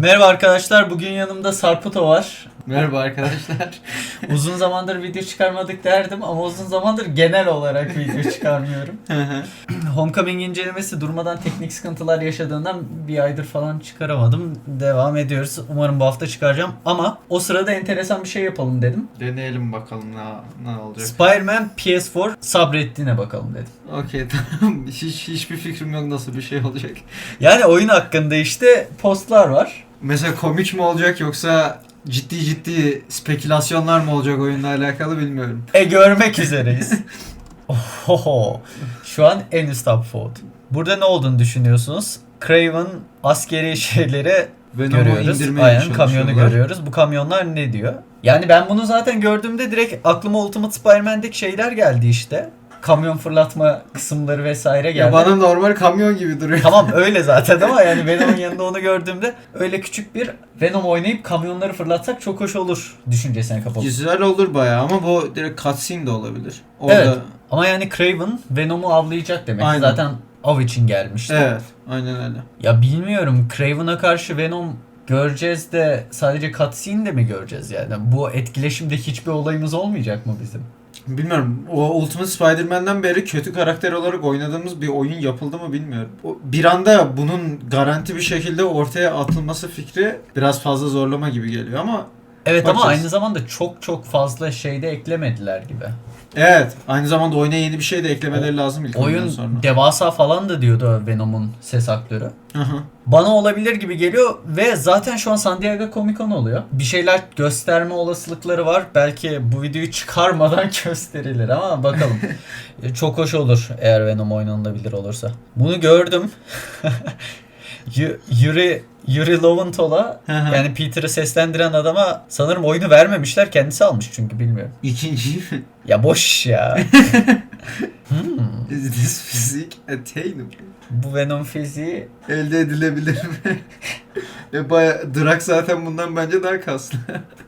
Merhaba arkadaşlar, bugün yanımda Sarputo var. Merhaba arkadaşlar. Uzun zamandır video çıkarmadık derdim ama uzun zamandır genel olarak video çıkarmıyorum. Homecoming incelemesi durmadan teknik sıkıntılar yaşadığından bir aydır falan çıkaramadım. Devam ediyoruz. Umarım bu hafta çıkaracağım ama o sırada enteresan bir şey yapalım dedim. Deneyelim bakalım ne, ne olacak. Spider-Man PS4 sabrettiğine bakalım dedim. Okey tamam. Hiç, hiçbir fikrim yok nasıl bir şey olacak. Yani oyun hakkında işte postlar var. Mesela komik mi olacak yoksa ciddi ciddi spekülasyonlar mı olacak oyunla alakalı bilmiyorum. E görmek üzereyiz. Oho. Şu an en üst upvote. Burada ne olduğunu düşünüyorsunuz? Craven askeri şeyleri Venom'u görüyoruz. indirmeye Aynen kamyonu çalışıyorlar. görüyoruz. Bu kamyonlar ne diyor? Yani ben bunu zaten gördüğümde direkt aklıma Ultimate Spider-Man'deki şeyler geldi işte. Kamyon fırlatma kısımları vesaire geldi. Ya bana normal kamyon gibi duruyor. Tamam öyle zaten ama yani Venom'un yanında onu gördüğümde öyle küçük bir Venom oynayıp kamyonları fırlatsak çok hoş olur düşüncesine kapılıp. Güzel olur bayağı ama bu direkt cutscene de olabilir. Orada... Evet. Ama yani Craven Venom'u avlayacak demek. Aynen. Zaten av için gelmişti. Evet. Aynen öyle. Ya bilmiyorum Craven'a karşı Venom göreceğiz de sadece cutscene de mi göreceğiz yani? Bu etkileşimde hiçbir olayımız olmayacak mı bizim? Bilmiyorum. O Ultimate Spider-Man'den beri kötü karakter olarak oynadığımız bir oyun yapıldı mı bilmiyorum. Bir anda bunun garanti bir şekilde ortaya atılması fikri biraz fazla zorlama gibi geliyor ama Evet ama Bakacağız. aynı zamanda çok çok fazla şeyde eklemediler gibi. Evet aynı zamanda oyuna yeni bir şey de eklemeleri lazım ilk Oyun sonra. devasa falan da diyordu Venom'un ses aktörü. Hı hı. Bana olabilir gibi geliyor ve zaten şu an San Diego Comic Con oluyor. Bir şeyler gösterme olasılıkları var. Belki bu videoyu çıkarmadan gösterilir ama bakalım. E, Çok hoş olur eğer Venom oynanabilir olursa. Bunu gördüm. Yuri Yuri Loventhal'a yani Peter'ı seslendiren adama sanırım oyunu vermemişler. Kendisi almış çünkü bilmiyorum. İkinci mi? Ya boş ya. hmm, Is this physique attainable? bu Venom fiziği Elde edilebilir mi? Ve baya Drak zaten bundan bence daha kaslı.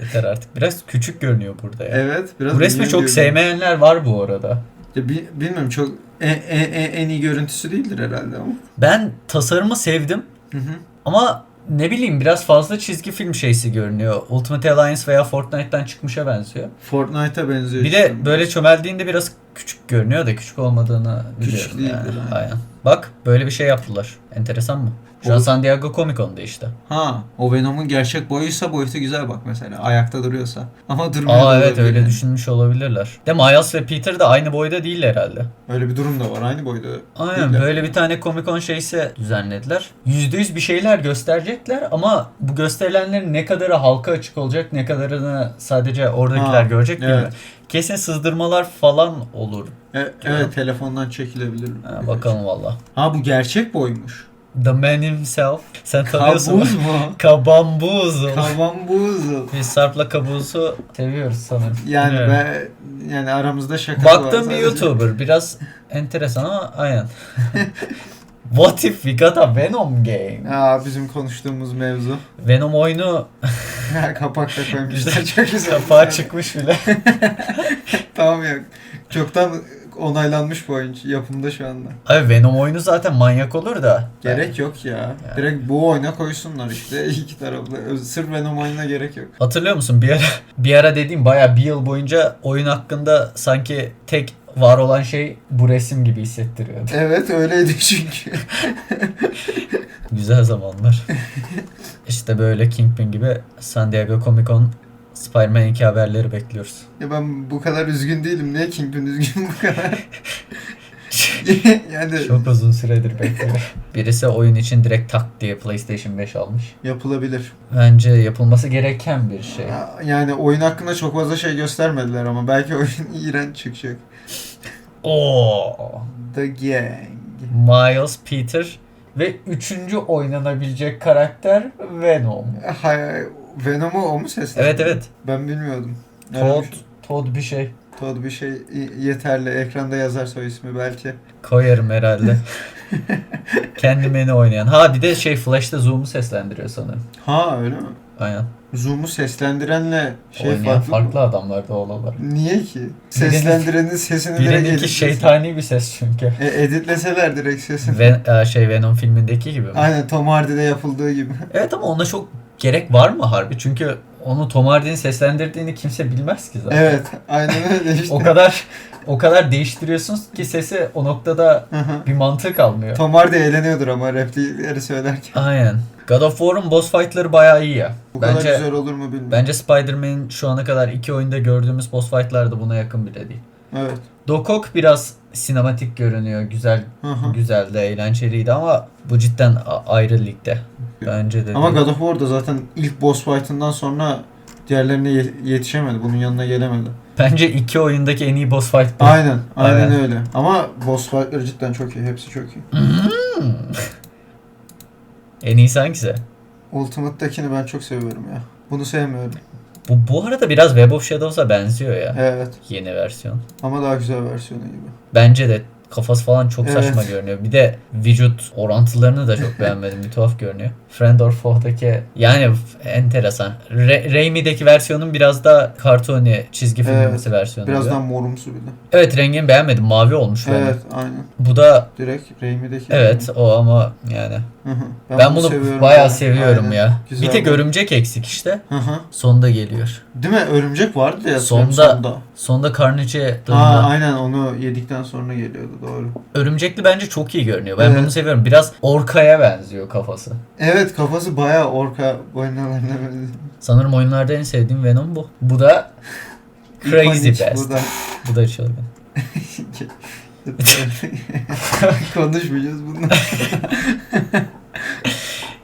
yeter artık. Biraz küçük görünüyor burada ya. evet. Biraz Bu resmi çok diyorum. sevmeyenler var bu arada. Ya bi- bilmiyorum çok en, en, en- iyi görüntüsü değildir herhalde ama. Ben tasarımı sevdim Hı hı. ama ne bileyim biraz fazla çizgi film şeysi görünüyor. Ultimate Alliance veya Fortnite'tan çıkmışa benziyor. Fortnite'a benziyor. Bir işte. de böyle çömeldiğinde biraz küçük görünüyor da küçük olmadığını Küçük biliyorum değildir, yani. aynen. Aynen. Bak böyle bir şey yaptılar. Enteresan mı? Şu an O- San Diego Comic Con'da işte. Ha, o Venom'un gerçek boyuysa boyutu güzel bak mesela. Ayakta duruyorsa. Ama durmuyor. da Aa evet öyle yani. düşünmüş olabilirler. De Miles ve Peter de aynı boyda değil herhalde. Öyle bir durum da var. Aynı boyda. Aynen değiller. böyle bir tane Comic Con şeysi düzenlediler. %100 bir şeyler gösterecekler ama bu gösterilenlerin ne kadarı halka açık olacak ne kadarını sadece oradakiler Ha, görecek evet. bilmiyorum. Kesin sızdırmalar falan olur. E- evet telefondan çekilebilir. Ha, bakalım valla. Ha bu gerçek boymuş. The Man himself. Sen tanıyorsun. Kabuz mu? Kabambuzu. Kavambuzu. Biz Sarp'la kabuzu seviyoruz sanırım. Yani Bilmiyorum. ben yani aramızda şaka var. Baktığım bir sadece. YouTuber. Biraz enteresan ama aynen. What if we got a Venom game? Aa bizim konuştuğumuz mevzu. Venom oyunu Ha, Kapak da koymuşlar. Çok güzel. kapağı çıkmış bile. Tamam ya. Çoktan onaylanmış bu oyun yapımda şu anda. Abi Venom oyunu zaten manyak olur da. Gerek yok ya. Direkt bu oyuna koysunlar işte iki taraflı. Sırf Venom oyununa gerek yok. Hatırlıyor musun bir ara bir ara dediğim bayağı bir yıl boyunca oyun hakkında sanki tek var olan şey bu resim gibi hissettiriyordu. Evet öyleydi çünkü. Güzel zamanlar. işte böyle Kingpin gibi San Diego Comic Con Spider-Man 2 haberleri bekliyoruz. ya ben bu kadar üzgün değilim. Niye Kingpin üzgün bu kadar? yani Çok uzun süredir bekliyorum. Birisi oyun için direkt tak diye PlayStation 5 almış. yapılabilir. Bence yapılması gereken bir şey. Yani oyun hakkında çok fazla şey göstermediler ama belki oyun iğrenç çıkacak. Oo. The Gang. Miles, Peter ve üçüncü oynanabilecek karakter Venom. Hay, Venom'u o mu seslendi? Evet evet. Ben bilmiyordum. Todd. Todd bir şey. Todd bir şey yeterli. Ekranda yazar soy ismi belki. Koyarım herhalde. Kendi menü oynayan. Ha bir de şey Flash'ta Zoom'u seslendiriyor sanırım. Ha öyle mi? Aynen. Zoom'u seslendirenle şey Oynayan farklı. farklı, adamlar da olabilir. Niye ki? Seslendirenin sesini direkt Birininki editlese. şeytani bir ses çünkü. E, editleseler direkt sesini. Ve e, şey Venom filmindeki gibi mi? Aynen Tom Hardy'de yapıldığı gibi. Evet ama ona çok gerek var mı harbi? Çünkü onu Tom Hardy'nin seslendirdiğini kimse bilmez ki zaten. Evet, aynen öyle işte. O kadar o kadar değiştiriyorsunuz ki sesi o noktada bir mantığı kalmıyor. Tom Hardy eğleniyordur ama replikleri söylerken. Aynen. God of War'un boss fight'ları bayağı iyi ya. Bu bence kadar güzel olur mu bilmiyorum. bence Spider-Man'in şu ana kadar iki oyunda gördüğümüz boss fight'lar da buna yakın bile değil. Evet. Doc Ock biraz sinematik görünüyor. Güzel Hı hı. güzeldi, eğlenceliydi ama bu cidden ayrı ligde. Bence de. Ama değil. God of War'da zaten ilk boss fight'ından sonra diğerlerine ye- yetişemedi. Bunun yanına gelemedi. Bence iki oyundaki en iyi boss fight bu. Aynen, aynen Aynen. öyle. Ama boss fight'ları cidden çok iyi. Hepsi çok iyi. Hmm. en iyisi hangisi? Ultimate'dakini ben çok seviyorum ya. Bunu sevmiyorum. Bu, bu arada biraz Web of Shadows'a benziyor ya. Evet. Yeni versiyon. Ama daha güzel versiyonu gibi. Bence de kafası falan çok Evet. saçma görünüyor. Bir de vücut orantılarını da çok beğenmedim. Bir tuhaf görünüyor. Friend or Foe'daki yani enteresan. Re- Raimi'deki versiyonun biraz da kartoni çizgi filmimsi Evet. versiyonu. Biraz gibi. morumsu bir de. Evet rengini beğenmedim. Mavi olmuş bende. Evet, aynen. Bu da Direkt Raimi'deki. evet o ama yani Hı hı. ben, bunu seviyorum bayağı ya. seviyorum Aynen. ya. Güzel bir tek örümcek eksik işte. Hı hı. Sonda geliyor. Değil mi? Örümcek vardı ya Sonda- sonda. Sonda Carnage'e Ha aynen onu yedikten sonra geliyordu doğru. Örümcekli bence çok iyi görünüyor. Ben Evet. bunu seviyorum. Biraz orkaya benziyor kafası. Evet kafası bayağı orka boynalarına benziyor. Sanırım oyunlarda en sevdiğim Venom bu. Bu da Crazy İkonik Best. Bu da. Bu da çılgın. Konuşmayacağız bunlar.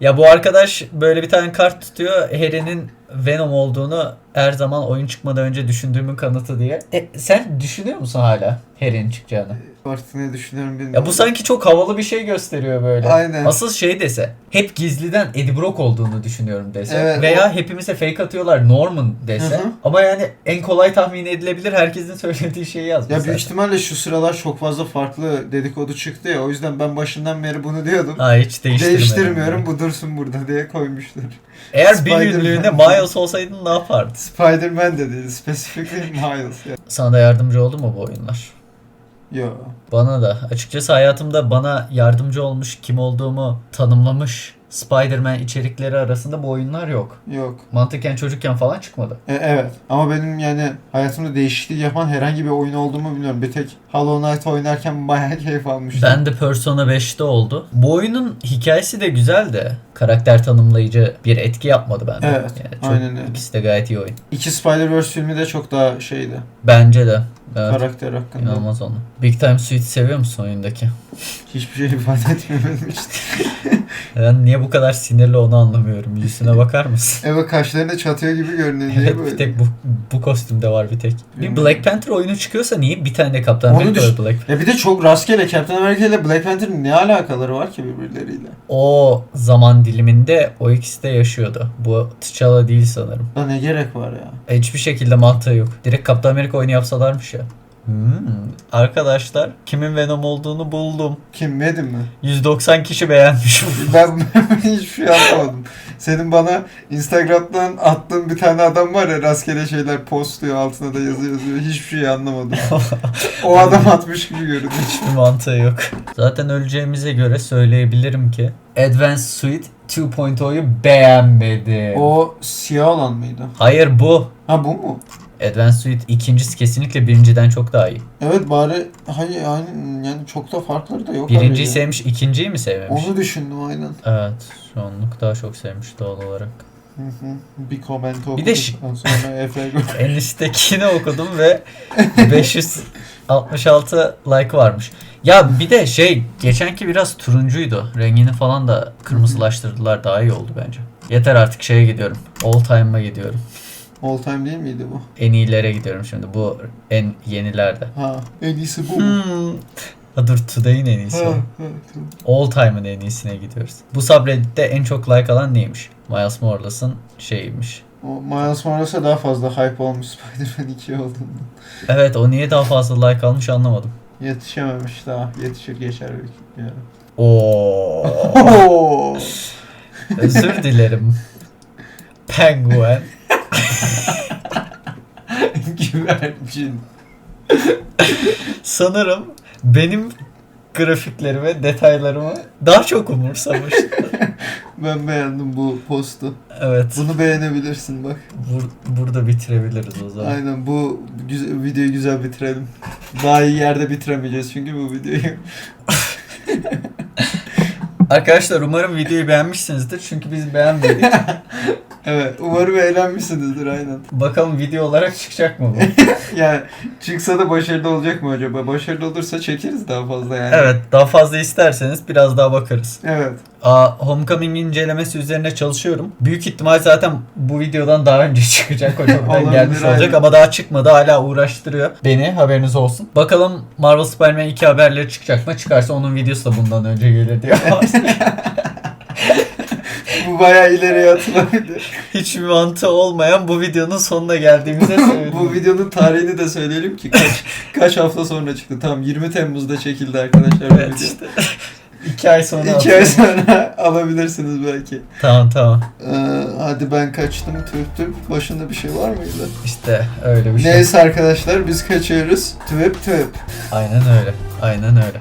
Ya bu arkadaş böyle bir tane kart tutuyor. Harry'nin Venom olduğunu her zaman oyun çıkmadan önce düşündüğümün kanıtı diye. E, sen düşünüyor musun hala Harry'nin çıkacağını? Ne düşünüyorum bilmiyorum. Ya bu sanki çok havalı bir şey gösteriyor böyle. Aynen. Asıl şey dese. Hep gizliden Eddie Brock olduğunu düşünüyorum dese. Evet, Veya hepimize fake atıyorlar Norman dese. Hı hı. Ama yani en kolay tahmin edilebilir herkesin söylediği şeyi yazmış. Ya zaten. büyük ihtimalle şu sıralar çok fazla farklı dedikodu çıktı ya o yüzden ben başından beri bunu diyordum. Ha hiç değiştirmedim. Değiştirmiyorum bu dursun burada diye koymuşlar. Eğer bir günlüğüne Miles olsaydın ne yapardın? Spider-Man de değil, specifically Miles ya. Sana da yardımcı oldu mu bu oyunlar? Yo. Bana da. Açıkçası hayatımda bana yardımcı olmuş, kim olduğumu tanımlamış Spider-Man içerikleri arasında bu oyunlar yok. Yok. Mantıken çocukken falan çıkmadı. E, evet. Ama benim yani hayatımda değişiklik yapan herhangi bir oyun olduğumu bilmiyorum. Bir tek Hollow Knight oynarken bayağı keyif almıştım. Ben de Persona 5'te oldu. Bu oyunun hikayesi de güzel de karakter tanımlayıcı bir etki yapmadı bende. Evet, Yani çok, aynen öyle. İkisi de gayet iyi oyun. İki Spider-Verse filmi de çok daha şeydi. Bence de. Evet. Karakter hakkında. İnanılmaz onu. Big Time Suite seviyor musun oyundaki? Hiçbir şey ifade etmiyor benim için. Ben niye bu kadar sinirli onu anlamıyorum. Yüzüne bakar mısın? Evet kaşlarını çatıyor gibi görünüyor. Niye Evet böyle? bir tek bu, bu kostümde var bir tek. Bir. Black Panther oyunu çıkıyorsa niye bir tane de Kaptan Onu Amerika düş- Black Ya bir de çok rastgele Captain America ile Black Panther'ın ne alakaları var ki birbirleriyle? O zaman diliminde o ikisi de yaşıyordu. Bu T'Challa değil sanırım. Da ne gerek var ya? Hiçbir şekilde mantığı yok. Direkt Kaptan Amerika oyunu yapsalarmış ya. Hmm. Arkadaşlar kimin Venom olduğunu buldum. Kim Madden mi? 190 kişi beğenmiş. Ben hiçbir şey anlamadım. Senin bana Instagram'dan attığın bir tane adam var ya rastgele şeyler postluyor altına da yazı yazıyor. Hiçbir şey anlamadım. o adam atmış gibi görünüyor. Hiçbir mantığı yok. Zaten öleceğimize göre söyleyebilirim ki Advanced Suite 2.0'yu beğenmedim. O siyah olan mıydı? Hayır bu. Ha bu mu? Advanced Suite ikincisi kesinlikle birinciden çok daha iyi. Evet bari hayır yani, yani çok da farkları da yok. Birinciyi abi sevmiş, ikinciyi mi sevmemiş? Onu düşündüm aynen. Evet, çoğunluk daha çok sevmiş doğal olarak. Hı hı. Bir comment okudum. Bir de sonra Efe En üsttekini okudum ve 566 like varmış. Ya bir de şey, geçenki biraz turuncuydu. Rengini falan da kırmızılaştırdılar. Daha iyi oldu bence. Yeter artık şeye gidiyorum. All time'a gidiyorum. All time değil miydi bu? En iyilere gidiyorum şimdi. Bu en yenilerde. Ha en iyisi bu mu? Hmm. Ha, dur Today'in en iyisi. Ha, o. ha, tamam. All time'ın en iyisine gidiyoruz. Bu subreddit'te en çok like alan neymiş? Miles Morales'ın şeyiymiş. O Miles Morales'a daha fazla hype olmuş Spider-Man 2 olduğunda. Evet o niye daha fazla like almış anlamadım. Yetişememiş daha. Yetişir geçer belki ara. Oo. Özür dilerim. Penguen. Güvercin. Sanırım benim grafiklerimi, detaylarımı daha çok umursamış. Ben beğendim bu postu. Evet. Bunu beğenebilirsin bak. bur- burada bitirebiliriz o zaman. Aynen bu güzel, videoyu güzel bitirelim. Daha iyi yerde bitiremeyeceğiz çünkü bu videoyu. Arkadaşlar umarım videoyu beğenmişsinizdir. Çünkü biz beğenmedik. Evet umarım eğlenmişsinizdir aynen. Bakalım video olarak çıkacak mı bu? Yani çıksa da başarılı olacak mı acaba? Başarılı olursa çekeriz daha fazla yani. Evet daha fazla isterseniz biraz daha bakarız. Evet. Aa, Homecoming incelemesi üzerine çalışıyorum. Büyük ihtimal zaten bu videodan daha önce çıkacak. Olabilir, gelmiş olacak aynen. ama daha çıkmadı. Hala uğraştırıyor beni. Haberiniz olsun. Bakalım Marvel Spider-Man 2 haberleri çıkacak mı? Çıkarsa onun videosu da bundan önce gelir diyor. Bu bayağı ileriye atılabilir. Hiçbir mantığı olmayan bu videonun sonuna geldiğimize sevindim. bu videonun tarihini de söyleyelim ki kaç kaç hafta sonra çıktı. Tamam 20 Temmuz'da çekildi arkadaşlar Evet işte. İki ay sonra. İki ay sonra alabilirsiniz belki. Tamam tamam. Ee, hadi ben kaçtım tüp tüp. Başında bir şey var mıydı? İşte öyle bir şey. Neyse arkadaşlar biz kaçıyoruz. Tüp tüp. Aynen öyle. Aynen öyle.